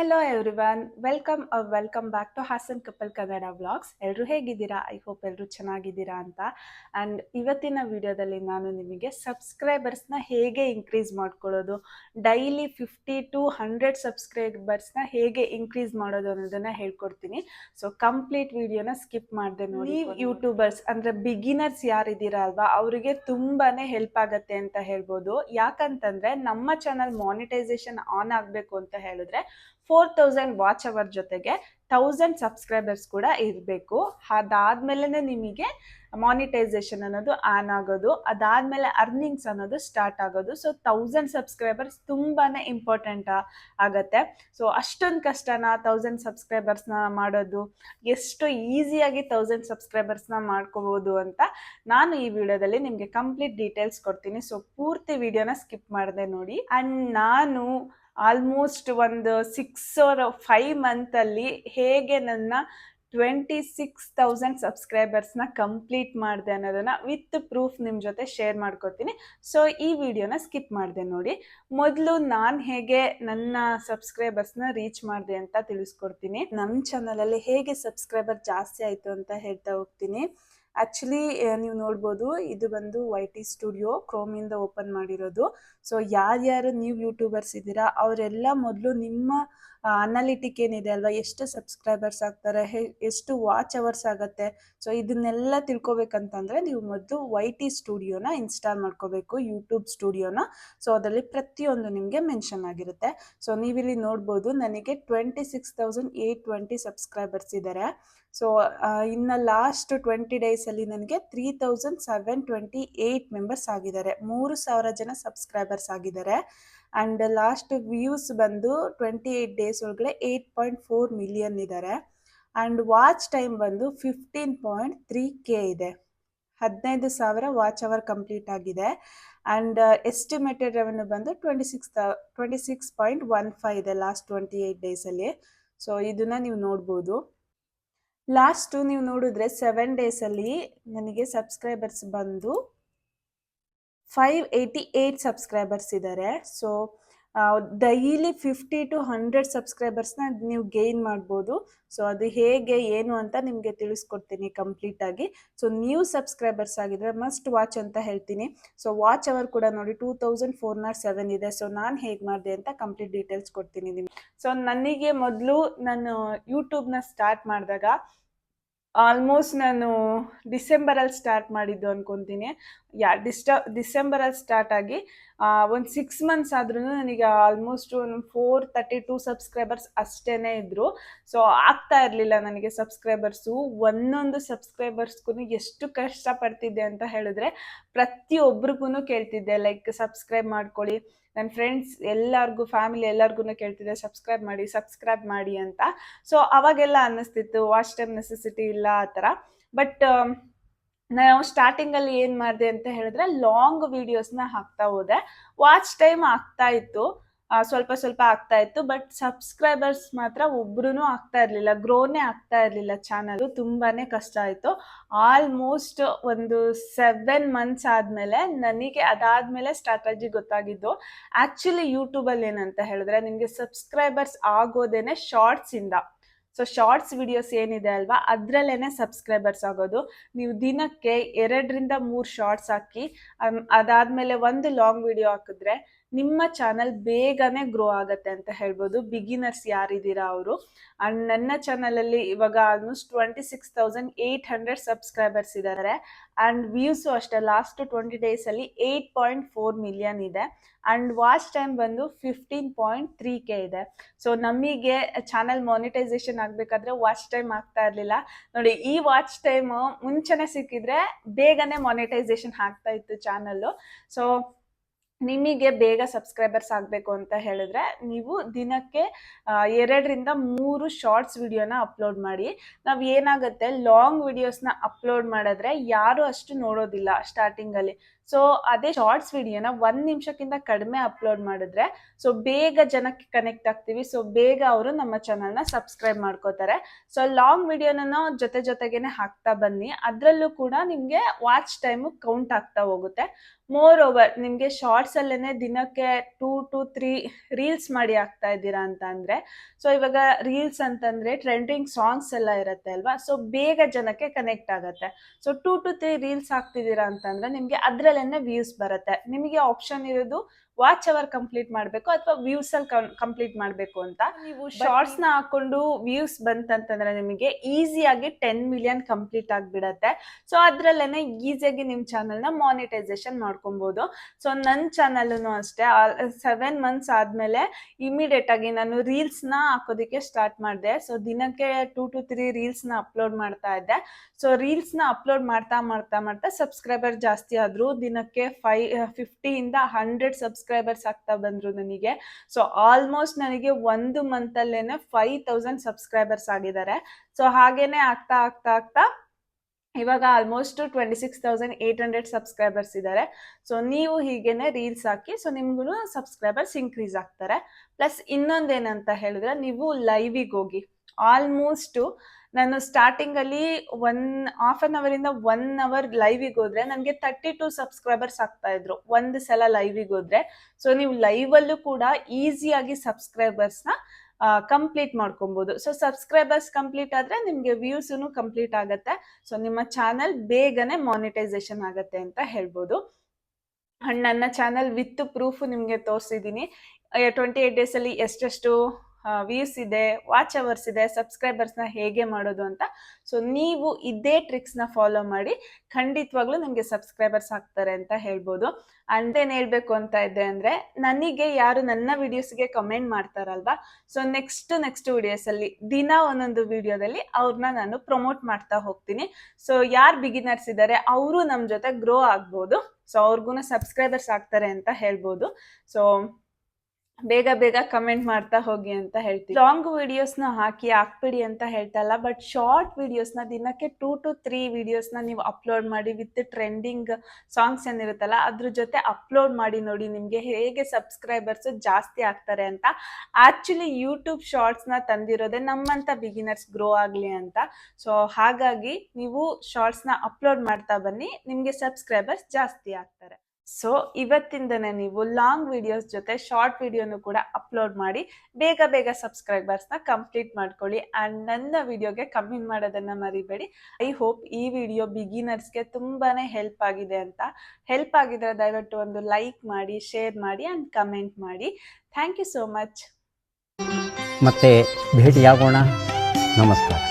Hello everyone welcome welcome back to Hassan couple Kannada vlogs ಎಲ್ಲರೂ ಹೇಗಿದ್ದೀರಾ? I hope ಎಲ್ಲರೂ ಚೆನ್ನಾಗಿದ್ದೀರಾ ಅಂತ. ಆ್ಯಂಡ್ ಇವತ್ತಿನ ವಿಡಿಯೋದಲ್ಲಿ ನಾನು ನಿಮಗೆ ಸಬ್ಸ್ಕ್ರೈಬರ್ಸ್ನ ಹೇಗೆ ಇನ್ಕ್ರೀಸ್ ಮಾಡ್ಕೊಳ್ಳೋದು ಡೈಲಿ ಫಿಫ್ಟಿ ಟು ಹಂಡ್ರೆಡ್ ಸಬ್ಸ್ಕ್ರೈಬರ್ಸ್ನ ಹೇಗೆ ಇನ್ಕ್ರೀಸ್ ಮಾಡೋದು ಅನ್ನೋದನ್ನ ಹೇಳ್ಕೊಡ್ತೀನಿ. ಸೊ ಕಂಪ್ಲೀಟ್ ವಿಡಿಯೋನ ಸ್ಕಿಪ್ ಮಾಡಿದೆ ನೋಡಿ ಯೂಟ್ಯೂಬರ್ಸ್ ಅಂದರೆ ಬಿಗಿನರ್ಸ್ ಯಾರಿದ್ದೀರಾ ಅಲ್ವಾ ಅವರಿಗೆ ತುಂಬಾ ಹೆಲ್ಪ್ ಆಗುತ್ತೆ ಅಂತ ಹೇಳ್ಬೋದು. ಯಾಕಂತಂದರೆ ನಮ್ಮ ಚಾನಲ್ ಮಾನಿಟೈಸೇಷನ್ ಆನ್ ಆಗಬೇಕು ಅಂತ ಹೇಳಿದ್ರೆ ಫೋರ್ ತೌಸಂಡ್ ವಾಚ್ ಅವರ್ ಜೊತೆಗೆ ತೌಸಂಡ್ ಸಬ್ಸ್ಕ್ರೈಬರ್ಸ್ ಕೂಡ ಇರಬೇಕು. ಅದಾದ್ಮೇಲೆ ನಿಮಗೆ ಮಾನಿಟೈಸೇಷನ್ ಅನ್ನೋದು ಆನ್ ಆಗೋದು, ಅದಾದ್ಮೇಲೆ ಅರ್ನಿಂಗ್ಸ್ ಅನ್ನೋದು ಸ್ಟಾರ್ಟ್ ಆಗೋದು. ಸೊ ತೌಸಂಡ್ ಸಬ್ಸ್ಕ್ರೈಬರ್ಸ್ ತುಂಬಾ ಇಂಪಾರ್ಟೆಂಟ್ ಆಗತ್ತೆ. ಸೊ ಅಷ್ಟೊಂದು ಕಷ್ಟನ ತೌಸಂಡ್ ಸಬ್ಸ್ಕ್ರೈಬರ್ಸ್ನ ಮಾಡೋದು, ಎಷ್ಟು ಈಸಿಯಾಗಿ ತೌಸಂಡ್ ಸಬ್ಸ್ಕ್ರೈಬರ್ಸ್ನ ಮಾಡ್ಕೋಬೋದು ಅಂತ ನಾನು ಈ ವಿಡಿಯೋದಲ್ಲಿ ನಿಮಗೆ ಕಂಪ್ಲೀಟ್ ಡೀಟೇಲ್ಸ್ ಕೊಡ್ತೀನಿ. ಸೊ ಪೂರ್ತಿ ವಿಡಿಯೋನ ಸ್ಕಿಪ್ ಮಾಡಿದೆ ನೋಡಿ. ಆ್ಯಂಡ್ ನಾನು ಆಲ್ಮೋಸ್ಟ್ ಒಂದು ಸಿಕ್ಸ್ ಆರ್ ಫೈವ್ ಮಂತಲ್ಲಿ ಹೇಗೆ ನನ್ನ ಟ್ವೆಂಟಿ ಸಿಕ್ಸ್ ತೌಸಂಡ್ ಸಬ್ಸ್ಕ್ರೈಬರ್ಸ್ನ ಕಂಪ್ಲೀಟ್ ಮಾಡಿದೆ ಅನ್ನೋದನ್ನು ವಿತ್ ಪ್ರೂಫ್ ನಿಮ್ಮ ಜೊತೆ ಶೇರ್ ಮಾಡ್ಕೊತೀನಿ ಸೊ ಈ ವಿಡಿಯೋನ ಸ್ಕಿಪ್ ಮಾಡಿದೆ ನೋಡಿ. ಮೊದಲು ನಾನು ಹೇಗೆ ನನ್ನ ಸಬ್ಸ್ಕ್ರೈಬರ್ಸ್ನ ರೀಚ್ ಮಾಡಿದೆ ಅಂತ ತಿಳಿಸ್ಕೊಡ್ತೀನಿ. ನಮ್ಮ ಚಾನಲಲ್ಲಿ ಹೇಗೆ ಸಬ್ಸ್ಕ್ರೈಬರ್ ಜಾಸ್ತಿ ಆಯಿತು ಅಂತ ಹೇಳ್ತಾ ಹೋಗ್ತೀನಿ. ಆ್ಯಕ್ಚುಲಿ ನೀವು ನೋಡ್ಬೋದು, ಇದು ಬಂದು ವೈ ಟಿ ಸ್ಟುಡಿಯೋ ಕ್ರೋಮಿಂದ ಓಪನ್ ಮಾಡಿರೋದು. ಸೊ ಯಾರ್ಯಾರು ನೀವು ಯೂಟ್ಯೂಬರ್ಸ್ ಇದ್ದೀರಾ, ಅವರೆಲ್ಲ ಮೊದಲು ನಿಮ್ಮ ಅನಾಲಿಟಿಕ್ ಏನಿದೆ ಅಲ್ವಾ? ಎಷ್ಟು ಸಬ್ಸ್ಕ್ರೈಬರ್ಸ್ ಆಗ್ತಾರೆ ಎಷ್ಟು ವಾಚ್ ಅವರ್ಸ್ ಆಗುತ್ತೆ? ಸೊ ಇದನ್ನೆಲ್ಲ ತಿಳ್ಕೊಬೇಕಂತಂದರೆ ನೀವು ಮೊದಲು ವೈ ಟಿ ಸ್ಟುಡಿಯೋನ ಇನ್ಸ್ಟಾಲ್ ಮಾಡ್ಕೋಬೇಕು ಯೂಟ್ಯೂಬ್ ಸ್ಟುಡಿಯೋನ ಸೊ ಅದರಲ್ಲಿ ಪ್ರತಿಯೊಂದು ನಿಮಗೆ ಮೆನ್ಷನ್ ಆಗಿರುತ್ತೆ. ಸೊ ನೀವಿಲ್ಲಿ ನೋಡ್ಬೋದು, ನನಗೆ twenty six thousand eight twenty subscribers ಇದ್ದಾರೆ ಸೊ ಇನ್ನು ಲಾಸ್ಟ್ ಟ್ವೆಂಟಿ ಡೇಸಲ್ಲಿ ನನಗೆ three thousand seven twenty eight members ಆಗಿದ್ದಾರೆ. ಮೂರು ಸಾವಿರ ಜನ ಸಬ್ಸ್ಕ್ರೈಬರ್ಸ್ ಆಗಿದ್ದಾರೆ. ಆ್ಯಂಡ್ ಲಾಸ್ಟ್ ವ್ಯೂಸ್ ಬಂದು ಟ್ವೆಂಟಿ ಏಯ್ಟ್ ಡೇಸ್ ಒಳಗಡೆ ಏಯ್ಟ್ ಪಾಯಿಂಟ್ ಫೋರ್ ಮಿಲಿಯನ್ ಇದ್ದಾರೆ. ಆ್ಯಂಡ್ ವಾಚ್ ಟೈಮ್ ಬಂದು ಫಿಫ್ಟೀನ್ ಪಾಯಿಂಟ್ ತ್ರೀ ಕೆ ಇದೆ. ಹದಿನೈದು ಸಾವಿರ ವಾಚ್ ಅವರ್ ಕಂಪ್ಲೀಟ್ ಆಗಿದೆ. ಆ್ಯಂಡ್ ಎಸ್ಟಿಮೇಟೆಡ್ ರೆವೆನ್ಯೂ ಬಂದು twenty six twenty six point one five ಇದೆ ಲಾಸ್ಟ್ ಟ್ವೆಂಟಿ ಏಯ್ಟ್ ಡೇಸಲ್ಲಿ ಸೊ ಇದನ್ನು ನೀವು ನೋಡ್ಬೋದು. ಲಾಸ್ಟು ನೀವು ನೋಡಿದ್ರೆ ಸೆವೆನ್ ಡೇಸಲ್ಲಿ ನನಗೆ ಸಬ್ಸ್ಕ್ರೈಬರ್ಸ್ ಬಂದು ಫೈವ್ ಏಯ್ಟಿ ಏಯ್ಟ್ ಸಬ್ಸ್ಕ್ರೈಬರ್ಸ್ ಇದ್ದಾರೆ so daily fifty to hundred ಸಬ್ಸ್ಕ್ರೈಬರ್ಸ್ನ ನೀವು ಗೇನ್ ಮಾಡ್ಬೋದು. ಸೊ ಅದು ಹೇಗೆ, ಏನು ಅಂತ ನಿಮಗೆ ತಿಳಿಸ್ಕೊಡ್ತೀನಿ ಕಂಪ್ಲೀಟಾಗಿ ಸೊ ನ್ಯೂ ಸಬ್ಸ್ಕ್ರೈಬರ್ಸ್ ಆಗಿದ್ರೆ ಮಸ್ಟ್ ವಾಚ್ ಅಂತ ಹೇಳ್ತೀನಿ. ಸೊ ವಾಚ್ ಅವರ್ ಕೂಡ ನೋಡಿ two thousand four nought seven ಇದೆ. ಸೊ ನಾನು ಹೇಗೆ ಮಾಡಿದೆ ಅಂತ ಕಂಪ್ಲೀಟ್ ಡೀಟೇಲ್ಸ್ ಕೊಡ್ತೀನಿ ನಿಮ್ಗೆ. ಸೊ ನನಗೆ ಮೊದಲು ನಾನು ಯೂಟ್ಯೂಬ್ನ ಸ್ಟಾರ್ಟ್ ಮಾಡಿದಾಗ ಆಲ್ಮೋಸ್ಟ್ ನಾನು ಡಿಸೆಂಬರಲ್ಲಿ ಸ್ಟಾರ್ಟ್ ಮಾಡಿದ್ದು ಅನ್ಕೊತೀನಿ. ಯಾ, ಡಿಸ್ಟ, ಡಿಸೆಂಬರಲ್ಲಿ ಸ್ಟಾರ್ಟ್ ಆಗಿ ಒಂದು ಸಿಕ್ಸ್ ಮಂತ್ಸ್ ಆದ್ರೂ ನನಗೆ ಆಲ್ಮೋಸ್ಟ್ ಒಂದು ಫೋರ್ ತರ್ಟಿ ಟೂ ಸಬ್ಸ್ಕ್ರೈಬರ್ಸ್ ಅಷ್ಟೇ ಇದ್ದರು ಸೊ ಆಗ್ತಾ ಇರಲಿಲ್ಲ ನನಗೆ ಸಬ್ಸ್ಕ್ರೈಬರ್ಸು ಒಂದೊಂದು ಸಬ್ಸ್ಕ್ರೈಬರ್ಸ್ಗೂ ಎಷ್ಟು ಕಷ್ಟಪಡ್ತಿದ್ದೆ ಅಂತ ಹೇಳಿದ್ರೆ ಪ್ರತಿಯೊಬ್ರಿಗೂ ಕೇಳ್ತಿದ್ದೆ ಲೈಕ್ ಸಬ್ಸ್ಕ್ರೈಬ್ ಮಾಡ್ಕೊಳ್ಳಿ. ನನ್ನ ಫ್ರೆಂಡ್ಸ್ ಎಲ್ಲರಿಗೂ ಫ್ಯಾಮಿಲಿ ಎಲ್ಲರಿಗೂ ಕೇಳ್ತಿದ್ದೆ ಸಬ್ಸ್ಕ್ರೈಬ್ ಮಾಡಿ ಸಬ್ಸ್ಕ್ರೈಬ್ ಮಾಡಿ ಅಂತ. ಸೊ ಅವಾಗೆಲ್ಲ ಅನ್ನಿಸ್ತಿತ್ತು ವಾಚ್ ಟೈಮ್ ನೆಸೆಸಿಟಿ ಆ ಥರ. ಬಟ್ ನಾವು ಸ್ಟಾರ್ಟಿಂಗಲ್ಲಿ ಏನು ಮಾಡಿದೆ ಅಂತ ಹೇಳಿದ್ರೆ ಲಾಂಗ್ ವೀಡಿಯೋಸ್ನ ಹಾಕ್ತಾ ಹೋದೆ. ವಾಚ್ ಟೈಮ್ ಆಗ್ತಾ ಇತ್ತು. ಸ್ವಲ್ಪ ಸ್ವಲ್ಪ ಆಗ್ತಾ ಇತ್ತು. ಬಟ್ ಸಬ್ಸ್ಕ್ರೈಬರ್ಸ್ ಮಾತ್ರ ಒಬ್ರು ಆಗ್ತಾ ಇರಲಿಲ್ಲ. ಗ್ರೋನೇ ಆಗ್ತಾ ಇರಲಿಲ್ಲ ಚಾನಲ್ ತುಂಬಾನೇ ಕಷ್ಟ ಆಯಿತು. ಆಲ್ಮೋಸ್ಟ್ ಒಂದು ಸೆವೆನ್ ಮಂತ್ಸ್ ಆದಮೇಲೆ ನನಗೆ ಅದಾದಮೇಲೆ ಸ್ಟ್ರಾಟಜಿ ಗೊತ್ತಾಗಿದ್ದು ಆ್ಯಕ್ಚುಲಿ ಯೂಟ್ಯೂಬಲ್ಲಿ ಏನಂತ ಹೇಳಿದ್ರೆ ನಿಮಗೆ ಸಬ್ಸ್ಕ್ರೈಬರ್ಸ್ ಆಗೋದೇನೆ ಶಾರ್ಟ್ಸಿಂದ ಸೊ ಶಾರ್ಟ್ಸ್ ವಿಡಿಯೋಸ್ ಏನಿದೆ ಅಲ್ವಾ? ಅದರಲ್ಲೇ ಸಬ್ಸ್ಕ್ರೈಬರ್ಸ್ ಆಗೋದು. ನೀವು ದಿನಕ್ಕೆ ಎರಡರಿಂದ ಮೂರು ಶಾರ್ಟ್ಸ್ ಹಾಕಿ ಅದಾದಮೇಲೆ ಒಂದು ಲಾಂಗ್ ವಿಡಿಯೋ ಹಾಕಿದ್ರೆ ನಿಮ್ಮ ಚಾನಲ್ ಬೇಗನೆ ಗ್ರೋ ಆಗುತ್ತೆ ಅಂತ ಹೇಳ್ಬೋದು. ಬಿಗಿನರ್ಸ್ ಯಾರಿದ್ದೀರಾ ಅವರು? ಆ್ಯಂಡ್ ನನ್ನ ಚಾನಲಲ್ಲಿ ಇವಾಗ almost twenty six thousand eight hundred subscribers ಇದ್ದಾರೆ ಆ್ಯಂಡ್ ವ್ಯೂಸು ಅಷ್ಟೇ ಲಾಸ್ಟ್ ಟ್ವೆಂಟಿ ಡೇಸಲ್ಲಿ ಏಯ್ಟ್ ಪಾಯಿಂಟ್ ಫೋರ್ ಮಿಲಿಯನ್ ಇದೆ. ಆ್ಯಂಡ್ ವಾಚ್ ಟೈಮ್ ಬಂದು ಫಿಫ್ಟೀನ್ ಪಾಯಿಂಟ್ ತ್ರೀ ಕೆ ಇದೆ. ಸೊ ನಮಗೆ ಚಾನಲ್ ಮಾನಿಟೈಸೇಷನ್ ಆಗಬೇಕಾದ್ರೆ ವಾಚ್ ಟೈಮ್ ಆಗ್ತಾ ಇರಲಿಲ್ಲ. ನೋಡಿ, ಈ ವಾಚ್ ಟೈಮು ಮುಂಚೆನೆ ಸಿಕ್ಕಿದ್ರೆ ಬೇಗನೆ ಮಾನಿಟೈಸೇಷನ್ ಆಗ್ತಾ ಇತ್ತು ಚಾನಲ್ಲು ಸೊ ನಿಮಗೆ ಬೇಗ ಸಬ್ಸ್ಕ್ರೈಬರ್ಸ್ ಆಗಬೇಕು ಅಂತ ಹೇಳಿದ್ರೆ ನೀವು ದಿನಕ್ಕೆ ಎರಡರಿಂದ ಮೂರು ಶಾರ್ಟ್ಸ್ ವಿಡಿಯೋನ ಅಪ್ಲೋಡ್ ಮಾಡಿ. ನಾವು ಏನಾಗುತ್ತೆ ಲಾಂಗ್ ವಿಡಿಯೋಸ್ನ ಅಪ್ಲೋಡ್ ಮಾಡಿದ್ರೆ ಯಾರು ಅಷ್ಟು ನೋಡೋದಿಲ್ಲ ಸ್ಟಾರ್ಟಿಂಗಲ್ಲಿ ಸೊ ಅದೇ ಶಾರ್ಟ್ಸ್ ವಿಡಿಯೋನ ಒಂದ್ ನಿಮಿಷಕ್ಕಿಂತ ಕಡಿಮೆ ಅಪ್ಲೋಡ್ ಮಾಡಿದ್ರೆ ಸೊ ಬೇಗ ಜನಕ್ಕೆ ಕನೆಕ್ಟ್ ಆಗ್ತೀವಿ. ಸೊ ಬೇಗ ಅವರು ನಮ್ಮ ಚಾನಲ್ನ ಸಬ್ಸ್ಕ್ರೈಬ್ ಮಾಡ್ಕೋತಾರೆ. ಸೊ ಲಾಂಗ್ ವಿಡಿಯೋನ ಜೊತೆ ಜೊತೆಗೇನೆ ಹಾಕ್ತಾ ಬನ್ನಿ. ಅದರಲ್ಲೂ ಕೂಡ ನಿಮಗೆ ವಾಚ್ ಟೈಮು ಕೌಂಟ್ ಆಗ್ತಾ ಹೋಗುತ್ತೆ. ಮೋರ್ ಓವರ್ ನಿಮಗೆ ಶಾರ್ಟ್ಸ್ ಅಲ್ಲೇನೆ ದಿನಕ್ಕೆ ಟೂ ಟು ತ್ರೀ ರೀಲ್ಸ್ ಮಾಡಿ ಹಾಕ್ತಾ ಇದ್ದೀರಾ ಅಂತ ಅಂದರೆ ಸೊ ಇವಾಗ ರೀಲ್ಸ್ ಅಂತಂದ್ರೆ ಟ್ರೆಂಡಿಂಗ್ ಸಾಂಗ್ಸ್ ಎಲ್ಲ ಇರುತ್ತೆ ಅಲ್ವಾ? ಸೊ ಬೇಗ ಜನಕ್ಕೆ ಕನೆಕ್ಟ್ ಆಗುತ್ತೆ. So two to three reels ಹಾಕ್ತಿದ್ದೀರಾ ಅಂತಂದ್ರೆ ನಿಮಗೆ ಅದ್ರಲ್ಲೇನೆ ವ್ಯೂಸ್ ಬರುತ್ತೆ. ನಿಮಗೆ ಆಪ್ಷನ್ ಇರೋದು ವಾಚ್ ಅವರ್ ಕಂಪ್ಲೀಟ್ ಮಾಡಬೇಕು ಅಥವಾ ವ್ಯೂಸ್ ಅಲ್ಲಿ ಕಂಪ್ಲೀಟ್ ಮಾಡಬೇಕು ಅಂತ. ನೀವು ಶಾರ್ಟ್ಸ್ನ ಹಾಕೊಂಡು ವ್ಯೂಸ್ ಬಂತಂತಂದ್ರೆ ನಿಮಗೆ ಈಸಿಯಾಗಿ ಟೆನ್ ಮಿಲಿಯನ್ ಕಂಪ್ಲೀಟ್ ಆಗಿಬಿಡತ್ತೆ. ಸೊ ಅದ್ರಲ್ಲೇನೆ ಈಸಿಯಾಗಿ ನಿಮ್ಮ ಚಾನಲ್ನ ಮಾನಿಟೈಸೇಷನ್ ಮಾಡ್ಕೊಬಹುದು ಸೊ ನನ್ನ ಚಾನಲ್ನು ಅಷ್ಟೇ ಸೆವೆನ್ ಮಂತ್ಸ್ ಆದ್ಮೇಲೆ ಇಮಿಡಿಯೇಟ್ ಆಗಿ ನಾನು ರೀಲ್ಸ್ನ ಹಾಕೋದಕ್ಕೆ ಸ್ಟಾರ್ಟ್ ಮಾಡಿದೆ. ಸೊ ದಿನಕ್ಕೆ ಟೂ ಟು ತ್ರೀ ರೀಲ್ಸ್ನ ಅಪ್ಲೋಡ್ ಮಾಡ್ತಾ ಇದ್ದೆ. ಸೊ ರೀಲ್ಸ್ನ ಅಪ್ಲೋಡ್ ಮಾಡ್ತಾ ಮಾಡ್ತಾ ಮಾಡ್ತಾ ಸಬ್ಸ್ಕ್ರೈಬರ್ ಜಾಸ್ತಿ ಆದ್ರು ದಿನಕ್ಕೆ ಫೈ ಫಿಫ್ಟಿಯಿಂದ ಹಂಡ್ರೆಡ್ ಸಬ್ಸ್ಕ್ರೈಬರ್ಸ್ ಆಗ್ತಾ ಬಂದ್ರು ನನಗೆ. ಸೊ ಆಲ್ಮೋಸ್ಟ್ ನನಗೆ ಒಂದು ಮಂತ್ ಅಲ್ಲೇನೆ ಫೈವ್ ತೌಸಂಡ್ ಸಬ್ಸ್ಕ್ರೈಬರ್ಸ್ ಆಗಿದ್ದಾರೆ. ಸೊ ಹಾಗೇನೆ ಆಗ್ತಾ ಆಗ್ತಾ ಆಗ್ತಾ ಇವಾಗ almost twenty six thousand eight hundred subscribers ಇದ್ದಾರೆ. ಸೊ ನೀವು ಹೀಗೇನೆ ರೀಲ್ಸ್ ಹಾಕಿ ಸೊ ನಿಮ್ಗೂ ಸಬ್ಸ್ಕ್ರೈಬರ್ಸ್ ಇನ್ಕ್ರೀಸ್ ಆಗ್ತಾರೆ. ಪ್ಲಸ್ ಇನ್ನೊಂದೇನಂತ ಹೇಳಿದ್ರೆ, ನೀವು ಲೈವಿಗೆ ಹೋಗಿ ಆಲ್ಮೋಸ್ಟು ನಾನು ಸ್ಟಾರ್ಟಿಂಗ್ ಅಲ್ಲಿ ಒನ್ ಹಾಫ್ ಅನ್ ಅವರ್ ಇಂದ ಒನ್ ಅವರ್ ಲೈವಿಗೆ ಹೋದ್ರೆ ನನಗೆ ತರ್ಟಿ ಟು ಸಬ್ಸ್ಕ್ರೈಬರ್ಸ್ ಆಗ್ತಾ ಇದ್ರು. ಒಂದು ಸಲ ಲೈವಿಗೆ ಹೋದ್ರೆ. ಸೊ ನೀವು ಲೈವ್ ಅಲ್ಲೂ ಕೂಡ ಈಸಿಯಾಗಿ ಸಬ್ಸ್ಕ್ರೈಬರ್ಸ್ನ ಕಂಪ್ಲೀಟ್ ಮಾಡ್ಕೊಬಹುದು ಸೊ ಸಬ್ಸ್ಕ್ರೈಬರ್ಸ್ ಕಂಪ್ಲೀಟ್ ಆದ್ರೆ ನಿಮ್ಗೆ ವ್ಯೂಸೂ ಕಂಪ್ಲೀಟ್ ಆಗುತ್ತೆ. ಸೊ ನಿಮ್ಮ ಚಾನಲ್ ಬೇಗನೆ ಮಾನಿಟೈಸೇಷನ್ ಆಗುತ್ತೆ ಅಂತ ಹೇಳ್ಬೋದು. ಅಂಡ್ ನನ್ನ ಚಾನಲ್ ವಿತ್ ಪ್ರೂಫ್ ನಿಮಗೆ ತೋರಿಸಿದ್ದೀನಿ ಟ್ವೆಂಟಿ ಏಟ್ ಡೇಸ್ ಅಲ್ಲಿ ಎಷ್ಟೆಷ್ಟು ವ್ಯೂಸ್ ಇದೆ ವಾಚ್ ಅವರ್ಸ್ ಇದೆ ಸಬ್ಸ್ಕ್ರೈಬರ್ಸ್ನ ಹೇಗೆ ಮಾಡೋದು ಅಂತ. ಸೊ ನೀವು ಇದೇ ಟ್ರಿಕ್ಸ್ನ ಫಾಲೋ ಮಾಡಿ ಖಂಡಿತವಾಗ್ಲೂ ನಿಮಗೆ ಸಬ್ಸ್ಕ್ರೈಬರ್ಸ್ ಆಗ್ತಾರೆ ಅಂತ ಹೇಳ್ಬೋದು. ಅಂದೇನು ಹೇಳ್ಬೇಕು ಅಂತ ಇದ್ದೆ ಅಂದ್ರೆ, ನನಗೆ ಯಾರು ನನ್ನ ವಿಡಿಯೋಸ್ಗೆ ಕಮೆಂಟ್ ಮಾಡ್ತಾರಲ್ವಾ? ಸೊ ನೆಕ್ಸ್ಟ್ ನೆಕ್ಸ್ಟ್ ವಿಡಿಯೋಸ್ ಅಲ್ಲಿ, ದಿನ ಒಂದೊಂದು ವಿಡಿಯೋದಲ್ಲಿ ಅವ್ರನ್ನ ನಾನು ಪ್ರಮೋಟ್ ಮಾಡ್ತಾ ಹೋಗ್ತೀನಿ. ಸೊ ಯಾರು ಬಿಗಿನರ್ಸ್ ಇದ್ದಾರೆ ಅವರು ನಮ್ಮ ಜೊತೆ ಗ್ರೋ ಆಗ್ಬೋದು. ಸೊ ಅವ್ರಿಗೂ ಸಬ್ಸ್ಕ್ರೈಬರ್ಸ್ ಆಗ್ತಾರೆ ಅಂತ ಹೇಳ್ಬೋದು. ಸೊ ಬೇಗ ಬೇಗ ಕಮೆಂಟ್ ಮಾಡ್ತಾ ಹೋಗಿ ಅಂತ ಹೇಳ್ತೀವಿ ಲಾಂಗ್ ವಿಡಿಯೋಸ್ನ ಹಾಕಿ ಹಾಕ್ಬಿಡಿ ಅಂತ ಹೇಳ್ತಲ್ಲ ಬಟ್ ಶಾರ್ಟ್ ವಿಡಿಯೋಸ್ನ ದಿನಕ್ಕೆ ಟೂ ಟು ತ್ರೀ ವಿಡಿಯೋಸ್ನ ನೀವು ಅಪ್ಲೋಡ್ ಮಾಡಿ ವಿತ್ ಟ್ರೆಂಡಿಂಗ್ ಸಾಂಗ್ಸ್ ಏನಿರುತ್ತಲ್ಲ, ಅದ್ರ ಜೊತೆ ಅಪ್ಲೋಡ್ ಮಾಡಿ ನೋಡಿ, ನಿಮಗೆ ಹೇಗೆ ಸಬ್ಸ್ಕ್ರೈಬರ್ಸ್ ಜಾಸ್ತಿ ಆಗ್ತಾರೆ ಅಂತ. ಆಕ್ಚುಲಿ ಯೂಟ್ಯೂಬ್ ಶಾರ್ಟ್ಸ್ನ ತಂದಿರೋದೆ ನಮ್ಮಂತ ಬಿಗಿನರ್ಸ್ ಗ್ರೋ ಆಗಲಿ ಅಂತ. ಸೊ ಹಾಗಾಗಿ ನೀವು ಶಾರ್ಟ್ಸ್ನ ಅಪ್ಲೋಡ್ ಮಾಡ್ತಾ ಬನ್ನಿ, ನಿಮಗೆ ಸಬ್ಸ್ಕ್ರೈಬರ್ಸ್ ಜಾಸ್ತಿ ಆಗ್ತಾರೆ. ಸೊ ಇವತ್ತಿಂದನೇ ನೀವು ಲಾಂಗ್ ವಿಡಿಯೋಸ್ ಜೊತೆ ಶಾರ್ಟ್ ವಿಡಿಯೋನು ಕೂಡ ಅಪ್ಲೋಡ್ ಮಾಡಿ, ಬೇಗ ಬೇಗ ಸಬ್ಸ್ಕ್ರೈಬರ್ಸ್ನ ಕಂಪ್ಲೀಟ್ ಮಾಡ್ಕೊಳ್ಳಿ. ಆ್ಯಂಡ್ ನನ್ನ ವಿಡಿಯೋಗೆ ಕಮೆಂಟ್ ಮಾಡೋದನ್ನು ಮರಿಬೇಡಿ. ಐ ಹೋಪ್ ಈ ವಿಡಿಯೋ ಬಿಗಿನರ್ಸ್ಗೆ ತುಂಬಾ ಹೆಲ್ಪ್ ಆಗಿದೆ ಅಂತ. ಹೆಲ್ಪ್ ಆಗಿದ್ರೆ ದಯವಿಟ್ಟು ಒಂದು ಲೈಕ್ ಮಾಡಿ ಶೇರ್ ಮಾಡಿ ಆ್ಯಂಡ್ ಕಮೆಂಟ್ ಮಾಡಿ. ಥ್ಯಾಂಕ್ ಯು ಸೋ ಮಚ್ ಮತ್ತೆ ಭೇಟಿಯಾಗೋಣ. ನಮಸ್ಕಾರ.